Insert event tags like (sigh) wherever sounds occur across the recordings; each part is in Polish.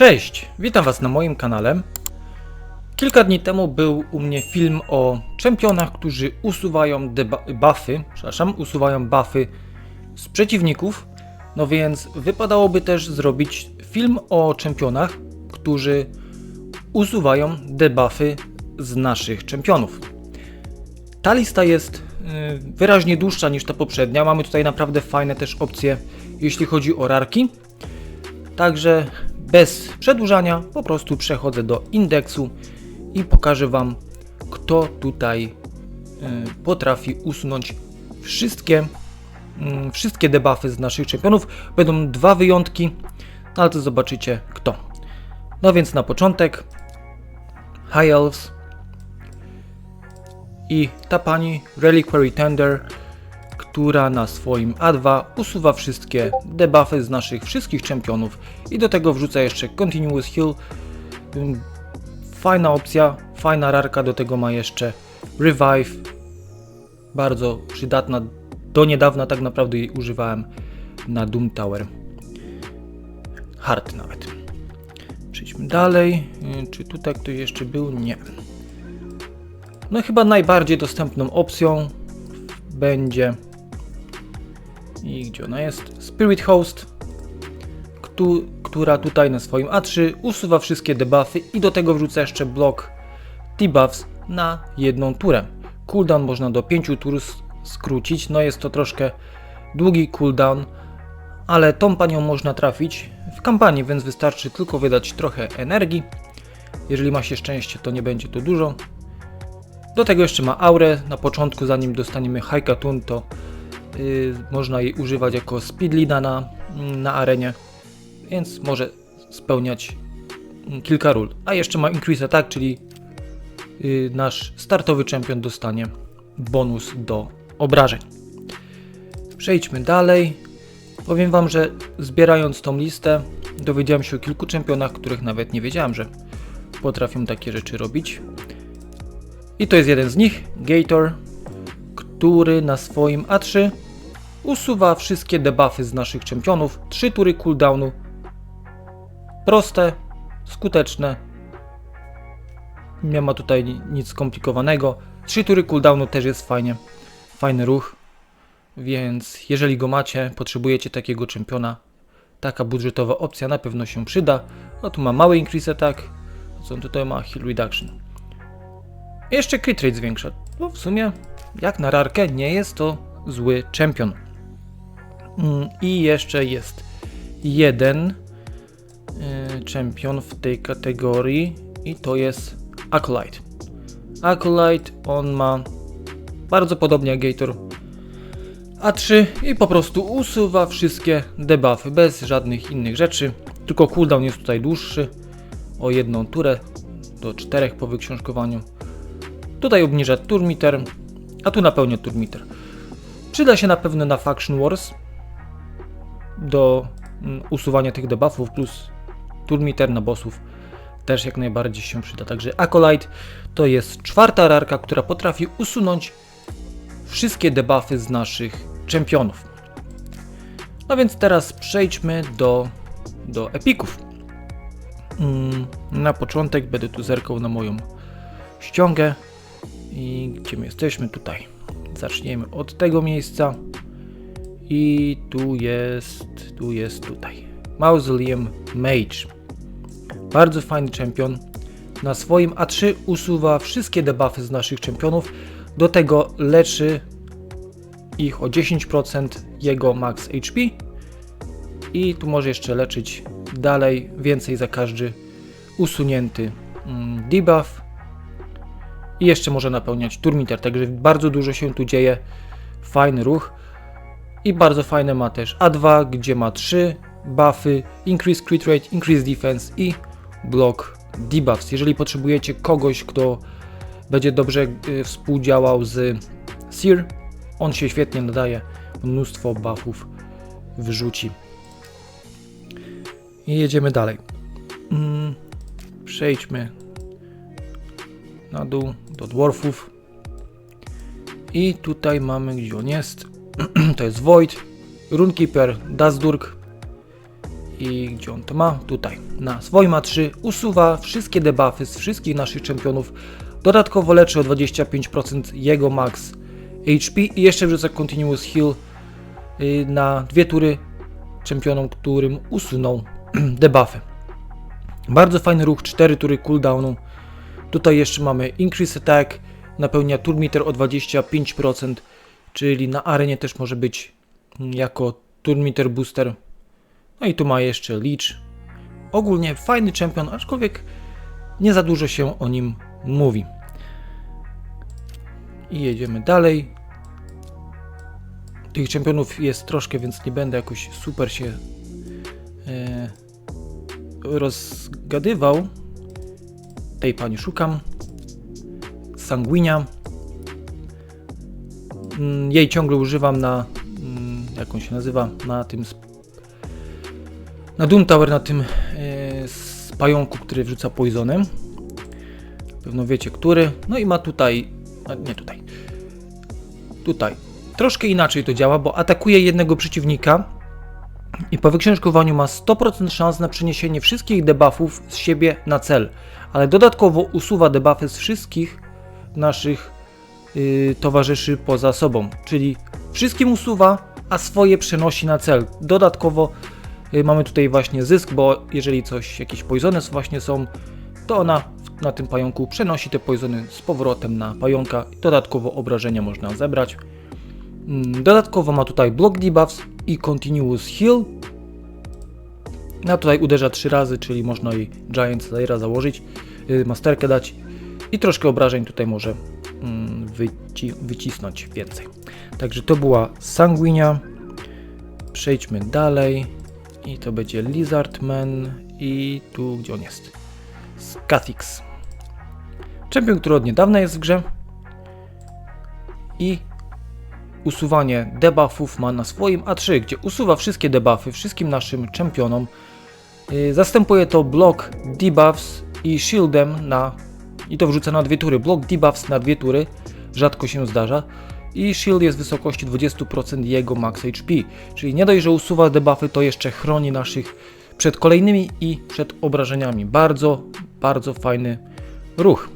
Cześć, witam Was na moim kanale. Kilka dni temu był u mnie film o czempionach, którzy usuwają buffy, przepraszam, usuwają buffy z przeciwników. No więc wypadałoby też zrobić film o czempionach, którzy usuwają debuffy z naszych czempionów. Ta lista jest y, wyraźnie dłuższa niż ta poprzednia. Mamy tutaj naprawdę fajne też opcje, jeśli chodzi o rarki. Także bez przedłużania po prostu przechodzę do indeksu i pokażę Wam, kto tutaj y, potrafi usunąć wszystkie, mm, wszystkie debuffy z naszych czempionów. Będą dwa wyjątki, no ale to zobaczycie kto. No więc na początek High Elves i ta pani Reliquary Tender, która na swoim A2 usuwa wszystkie debuffy z naszych wszystkich czempionów i do tego wrzuca jeszcze Continuous Heal. Ym, Fajna opcja, fajna rarka, do tego ma jeszcze Revive. Bardzo przydatna. Do niedawna tak naprawdę jej używałem na Doom Tower. Hard nawet. Przejdźmy dalej. Yy, Czy tutaj ktoś jeszcze był? Nie. No chyba najbardziej dostępną opcją będzie i gdzie ona jest? Spirit Host, któ- która tutaj na swoim A3 usuwa wszystkie debuffy i do tego wrzuca jeszcze blok debuffs na jedną turę. Cooldown można do 5 tur skrócić, no jest to troszkę długi cooldown, ale tą panią można trafić w kampanii, więc wystarczy tylko wydać trochę energii. Jeżeli ma się szczęście, to nie będzie to dużo. Do tego jeszcze ma aurę. Na początku, zanim dostaniemy Haikatun, to można jej używać jako speed leada na, na arenie, więc może spełniać mm, kilka ról. A jeszcze ma Increase Attack, czyli yy, nasz startowy czempion dostanie bonus do obrażeń. Przejdźmy dalej. Powiem Wam, że zbierając tą listę, dowiedziałem się o kilku czempionach, których nawet nie wiedziałem, że potrafią takie rzeczy robić. I to jest jeden z nich, Gator, który na swoim A3 usuwa wszystkie debuffy z naszych czempionów. 3 tury cooldownu. Proste, skuteczne. Nie ma tutaj ni- nic skomplikowanego. 3 tury cooldownu też jest fajnie. Fajny ruch. Więc jeżeli go macie, potrzebujecie takiego czempiona, taka budżetowa opcja na pewno się przyda. No tu ma mały increase attack, co on tutaj ma heal reduction. Jeszcze crit rate zwiększa. No w sumie, jak na rarkę, nie jest to zły czempion. Mm, I jeszcze jest jeden yy, czempion w tej kategorii i to jest Acolyte. Acolyte, on ma bardzo podobnie jak Gator A3 i po prostu usuwa wszystkie debuffy bez żadnych innych rzeczy. Tylko cooldown jest tutaj dłuższy o jedną turę do czterech po wyksiążkowaniu. Tutaj obniża turmiter, a tu napełnia turmiter. Przyda się na pewno na Faction Wars do mm, usuwania tych debuffów plus turmiter na bossów też jak najbardziej się przyda. Także Acolyte to jest czwarta rarka, która potrafi usunąć wszystkie debuffy z naszych czempionów. No więc teraz przejdźmy do, do epików. Mm, Na początek będę tu zerkał na moją ściągę. I gdzie my jesteśmy? Tutaj. Zaczniemy od tego miejsca. I tu jest, tu jest tutaj. Mausoleum Mage. Bardzo fajny czempion. Na swoim A3 usuwa wszystkie debuffy z naszych czempionów. Do tego leczy ich o 10% jego max HP. I tu może jeszcze leczyć dalej więcej za każdy usunięty mm, debuff. I jeszcze może napełniać turmiter, także bardzo dużo się tu dzieje. Fajny ruch. I bardzo fajne ma też A2, gdzie ma 3 buffy, increase crit rate, increase defense i block debuffs. Jeżeli potrzebujecie kogoś, kto będzie dobrze y, współdziałał z Seer, on się świetnie nadaje, mnóstwo buffów wyrzuci. I jedziemy dalej. Mm, przejdźmy na dół do dwarfów. I tutaj mamy, gdzie on jest. (clears throat) to jest Void, Runekeeper, Dazdurg i gdzie on to ma? Tutaj. Na swoim A3 usuwa wszystkie debuffy z wszystkich naszych czempionów. Dodatkowo leczy o 25% jego max HP i jeszcze wrzuca Continuous Heal y, na dwie tury czempionom, którym usunął (clears throat) debuffy. Bardzo fajny ruch, 4 tury cooldownu. Tutaj jeszcze mamy Increase Attack, napełnia turmeter o 25%, czyli na arenie też może być mm, jako turmeter booster. No i tu ma jeszcze Leech. Ogólnie fajny czempion, aczkolwiek nie za dużo się o nim mówi. I jedziemy dalej. Tych czempionów jest troszkę, więc nie będę jakoś super się e, rozgadywał. Tej pani szukam. Sanguinia. Mm, Jej ciągle używam na. mm, Jak on się nazywa? Na tym. Na Doom Tower, na tym e, z pająku, który wrzuca poisonem. Pewno wiecie, który. No i ma tutaj. Nie tutaj. Tutaj. Troszkę inaczej to działa, bo atakuje jednego przeciwnika i po wyksiężkowaniu ma 100% szans na przeniesienie wszystkich debuffów z siebie na cel, ale dodatkowo usuwa debuffy z wszystkich naszych yy, towarzyszy poza sobą, czyli wszystkim usuwa, a swoje przenosi na cel. Dodatkowo yy, mamy tutaj właśnie zysk, bo jeżeli coś, jakieś poisony właśnie są, to ona na tym pająku przenosi te poisony z powrotem na pająka. Dodatkowo obrażenia można zebrać. Mm, Dodatkowo ma tutaj block debuffs i continuous heal. No tutaj uderza 3 razy, czyli można i Giant Slayera założyć, yy, masterkę dać i troszkę obrażeń tutaj może mm, wyci wycisnąć więcej. Także to była Sanguinia. Przejdźmy dalej i to będzie Lizardman i tu gdzie on jest? Scathix. Czempion, który od niedawna jest w grze i usuwanie debuffów ma na swoim A3, gdzie usuwa wszystkie debuffy wszystkim naszym czempionom. Yy, Zastępuje to block debuffs i shieldem na i to wrzuca na dwie tury. Block debuffs na dwie tury rzadko się zdarza. I shield jest w wysokości 20% jego max HP. Czyli nie dość, że usuwa debuffy, to jeszcze chroni naszych przed kolejnymi i przed obrażeniami. Bardzo, bardzo fajny ruch.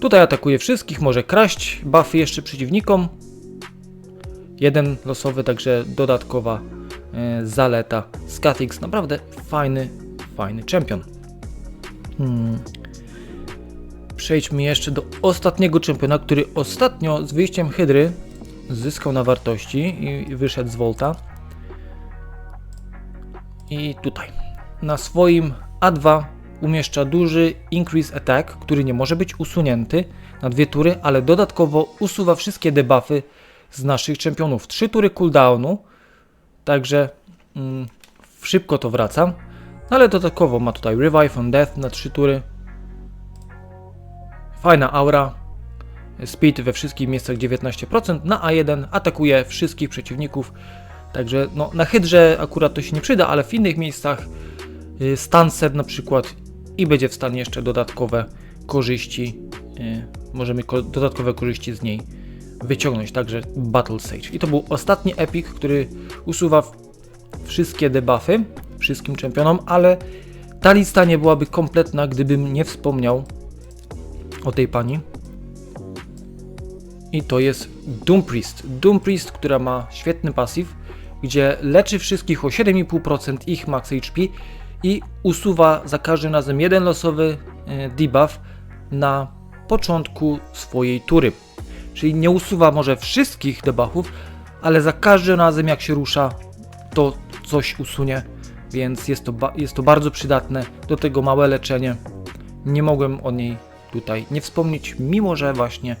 Tutaj atakuje wszystkich, może kraść buffy jeszcze przeciwnikom, jeden losowy, także dodatkowa e, zaleta. Scatix, naprawdę fajny, fajny czempion. Hmm. Przejdźmy jeszcze do ostatniego czempiona, który ostatnio z wyjściem Hydry zyskał na wartości i wyszedł z Volta. I tutaj na swoim A2 umieszcza duży Increase Attack, który nie może być usunięty na dwie tury, ale dodatkowo usuwa wszystkie debuffy z naszych czempionów. Trzy tury cooldownu, także mm, szybko to wraca. No ale dodatkowo ma tutaj Revive on Death na trzy tury. Fajna aura. Speed we wszystkich miejscach 19%. Na A1 atakuje wszystkich przeciwników. Także no, na hydrze akurat to się nie przyda, ale w innych miejscach y, Stanset na przykład i będzie w stanie jeszcze dodatkowe korzyści, y, możemy ko dodatkowe korzyści z niej wyciągnąć, także Battle Sage. I to był ostatni epic, który usuwa wszystkie debuffy wszystkim czempionom, ale ta lista nie byłaby kompletna, gdybym nie wspomniał o tej pani. I to jest Doom Priest. Doom Priest, która ma świetny pasyw, gdzie leczy wszystkich o 7,5% ich max HP i usuwa za każdym razem jeden losowy e, debuff na początku swojej tury. Czyli nie usuwa może wszystkich debuffów, ale za każdym razem jak się rusza, to coś usunie, więc jest to, jest to bardzo przydatne. Do tego małe leczenie. Nie mogłem o niej tutaj nie wspomnieć, mimo że właśnie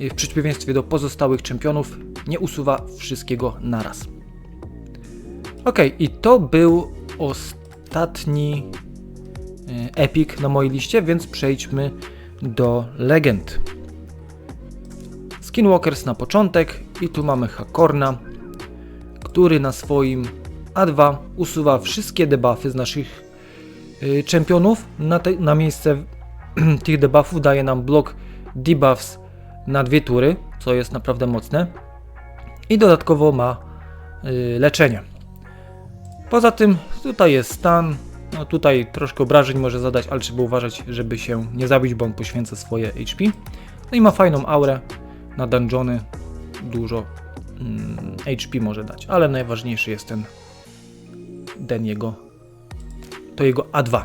y, w przeciwieństwie do pozostałych czempionów nie usuwa wszystkiego naraz. Ok, i to był ostatni y, epic na mojej liście, więc przejdźmy do legend. Skinwalkers na początek i tu mamy Hakorna, który na swoim A2 usuwa wszystkie debuffy z naszych y, czempionów. Na, te, na miejsce (clears throat) tych debuffów daje nam blok debuffs na dwie tury, co jest naprawdę mocne. I dodatkowo ma y, leczenie. Poza tym tutaj jest stan. No tutaj troszkę obrażeń może zadać, ale trzeba uważać, żeby się nie zabić, bo on poświęca swoje HP. No i ma fajną aurę na dungeony. Dużo mm, HP może dać, ale najważniejszy jest ten, ten jego, to jego A2.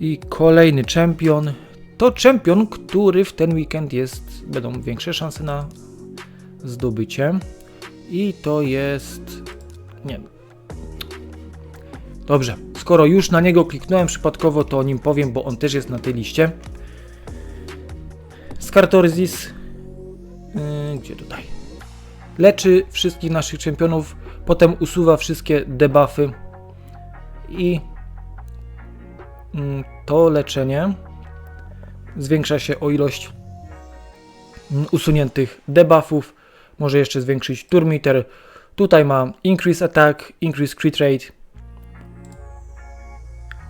I kolejny czempion. To czempion, który w ten weekend jest, będą większe szanse na zdobycie. I to jest. Nie. Dobrze, skoro już na niego kliknąłem przypadkowo, to o nim powiem, bo on też jest na tej liście. Skartorzis. Gdzie tutaj? Leczy wszystkich naszych czempionów, potem usuwa wszystkie debuffy i mm, to leczenie zwiększa się o ilość mm, usuniętych debuffów. Może jeszcze zwiększyć turmeter. Tutaj ma increase attack, increase crit rate.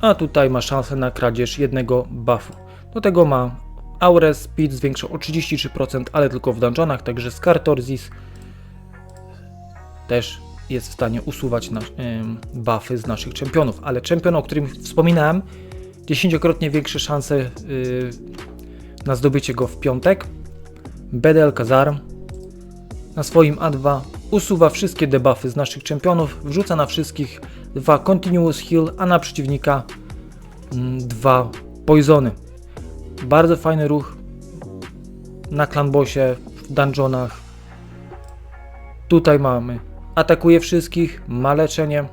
A tutaj ma szansę na kradzież jednego buffu. Do tego ma aurę speed zwiększa o 33%, ale tylko w dungeonach, także Skartorzis też jest w stanie usuwać na, ym, buffy z naszych czempionów. Ale czempion, o którym wspominałem, dziesięciokrotnie większe szanse yy, na zdobycie go w piątek. Bedel Kazar na swoim A2 usuwa wszystkie debuffy z naszych czempionów, wrzuca na wszystkich dwa Continuous Heal, a na przeciwnika mm, dwa Poisony. Bardzo fajny ruch na clanbossie, w dungeonach. Tutaj mamy atakuje wszystkich, ma leczenie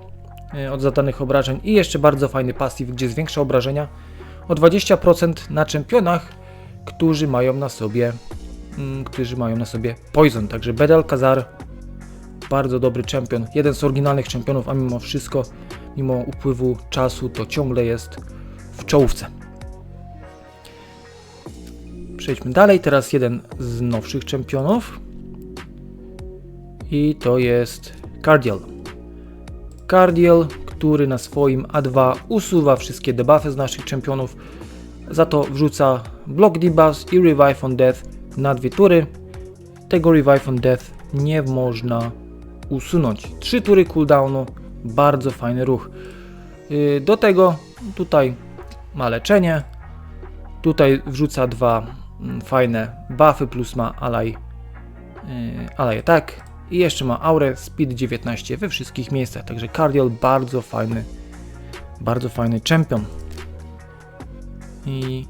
y, od zadanych obrażeń i jeszcze bardzo fajny pasyw, gdzie zwiększa obrażenia o 20% na czempionach, którzy mają na sobie mm, którzy mają na sobie Poison. Także Bedel Kazar bardzo dobry czempion, jeden z oryginalnych czempionów, a mimo wszystko, mimo upływu czasu, to ciągle jest w czołówce. Przejdźmy dalej, teraz jeden z nowszych czempionów i to jest Cardiel. Cardiel, który na swoim A2 usuwa wszystkie debuffy z naszych czempionów, za to wrzuca Block Debuffs i Revive on Death na dwie tury. Tego Revive on Death nie można usunąć. Trzy tury cooldownu, bardzo fajny ruch. Yy, Do tego tutaj ma leczenie, tutaj wrzuca dwa fajne buffy plus ma ally, yy, ally attack i jeszcze ma aurę speed 19 we wszystkich miejscach, także Cardial bardzo fajny, bardzo fajny champion. I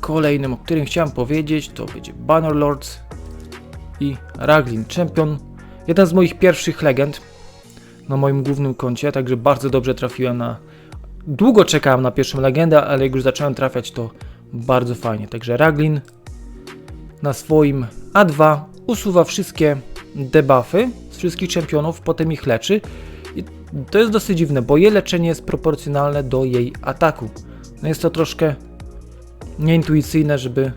kolejnym, o którym chciałem powiedzieć, to będzie Bannerlords i Raglin, champion. Jeden z moich pierwszych legend na moim głównym koncie, także bardzo dobrze trafiłem na. Długo czekałem na pierwszą legendę, ale jak już zacząłem trafiać, to bardzo fajnie. Także Raglin na swoim A2 usuwa wszystkie debuffy z wszystkich czempionów, potem ich leczy. I to jest dosyć dziwne, bo jej leczenie jest proporcjonalne do jej ataku. No jest to troszkę nieintuicyjne, żeby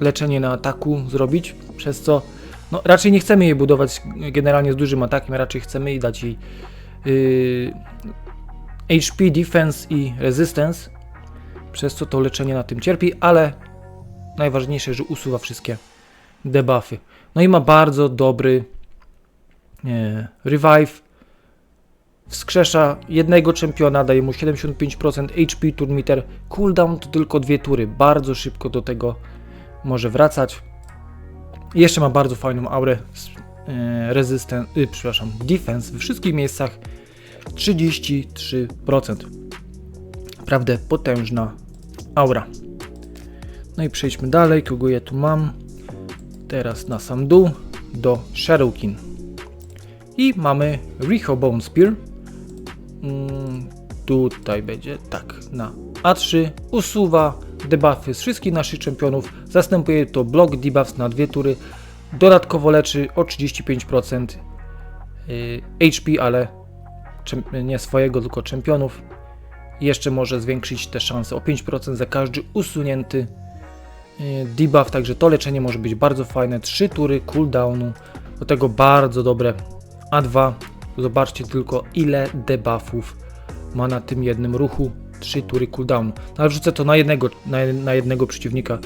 leczenie na ataku zrobić, przez co no, raczej nie chcemy jej budować generalnie z dużym atakiem, raczej chcemy jej dać jej yy, HP, defense i resistance, przez co to leczenie na tym cierpi, ale najważniejsze, że usuwa wszystkie debuffy. No i ma bardzo dobry e, revive, wskrzesza jednego czempiona, daje mu 75% HP, turmeter, cooldown to tylko dwie tury, bardzo szybko do tego może wracać. Jeszcze ma bardzo fajną aurę e, y, przepraszam, defense we wszystkich miejscach 33%. Naprawdę potężna aura. No i przejdźmy dalej, kogo ja tu mam. Teraz na sam dół do Shadowkin. I mamy Riho Bone Spear. Mm, tutaj będzie tak, na A3 usuwa debuffy z wszystkich naszych czempionów. Zastępuje to block debuffs na dwie tury. Dodatkowo leczy o 35% y, HP, ale nie swojego, tylko czempionów. Jeszcze może zwiększyć te szanse o 5% za każdy usunięty y, debuff, także to leczenie może być bardzo fajne. 3 tury cooldownu, do tego bardzo dobre A2. Zobaczcie tylko ile debuffów ma na tym jednym ruchu. 3 tury cooldownu. No, ale wrzucę to na jednego, na, na jednego przeciwnika,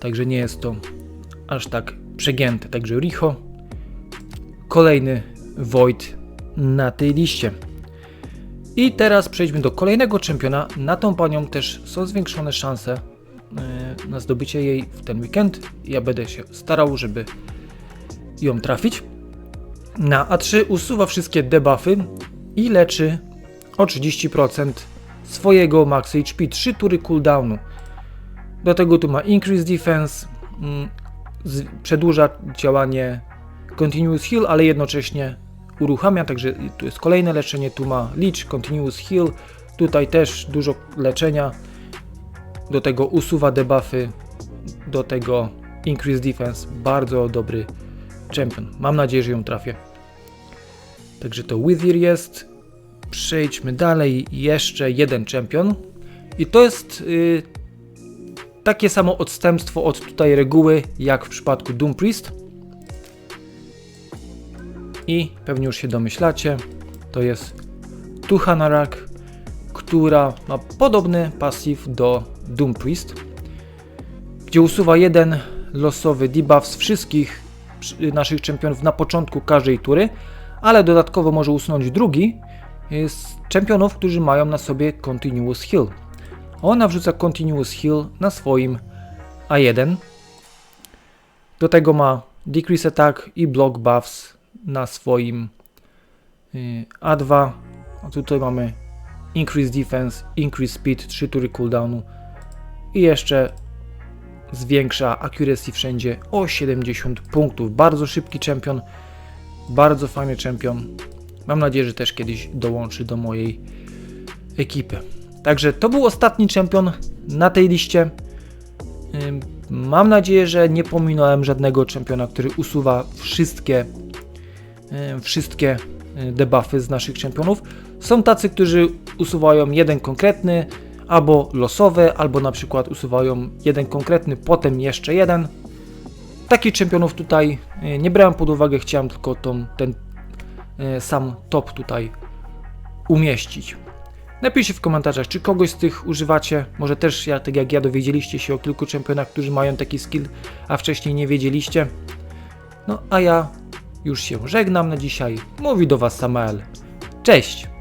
także nie jest to aż tak przegięte. Także Riho, kolejny Void na tej liście. I teraz przejdźmy do kolejnego czempiona. Na tą panią też są zwiększone szanse e, na zdobycie jej w ten weekend. Ja będę się starał, żeby ją trafić. Na A3 usuwa wszystkie debuffy i leczy o 30% swojego max HP, 3 tury cooldownu. Do tego tu ma Increase Defense, mm, przedłuża działanie Continuous Heal, ale jednocześnie uruchamia, także tu jest kolejne leczenie, tu ma Leech, Continuous Heal, tutaj też dużo leczenia, do tego usuwa debuffy, do tego Increase Defense, bardzo dobry champion. Mam nadzieję, że ją trafię. Także to Wither jest. Przejdźmy dalej. Jeszcze jeden champion. I to jest y, takie samo odstępstwo od tutaj reguły, jak w przypadku Doom Priest. I pewnie już się domyślacie, to jest Tuhanarak, która ma podobny pasyw do Doom Priest, gdzie usuwa jeden losowy debuff z wszystkich naszych czempionów na początku każdej tury, ale dodatkowo może usunąć drugi z czempionów, którzy mają na sobie Continuous Heal. Ona wrzuca Continuous Heal na swoim A1. Do tego ma Decrease Attack i Block Buffs na swoim y, A2. A tutaj mamy Increase Defense, Increase Speed, 3 tury cooldownu i jeszcze zwiększa accuracy wszędzie o 70 punktów. Bardzo szybki czempion, bardzo fajny czempion. Mam nadzieję, że też kiedyś dołączy do mojej ekipy. Także to był ostatni czempion na tej liście. Mam nadzieję, że nie pominąłem żadnego czempiona, który usuwa wszystkie, wszystkie y, debuffy z naszych czempionów. Są tacy, którzy usuwają jeden konkretny, albo losowy, albo na przykład usuwają jeden konkretny, potem jeszcze jeden. Takich czempionów tutaj y, nie brałem pod uwagę, chciałem tylko tą, ten sam top tutaj umieścić. Napiszcie w komentarzach, czy kogoś z tych używacie. Może też, ja, tak jak ja, dowiedzieliście się o kilku czempionach, którzy mają taki skill, a wcześniej nie wiedzieliście. No a ja już się żegnam na dzisiaj. Mówi do Was Samael. Cześć!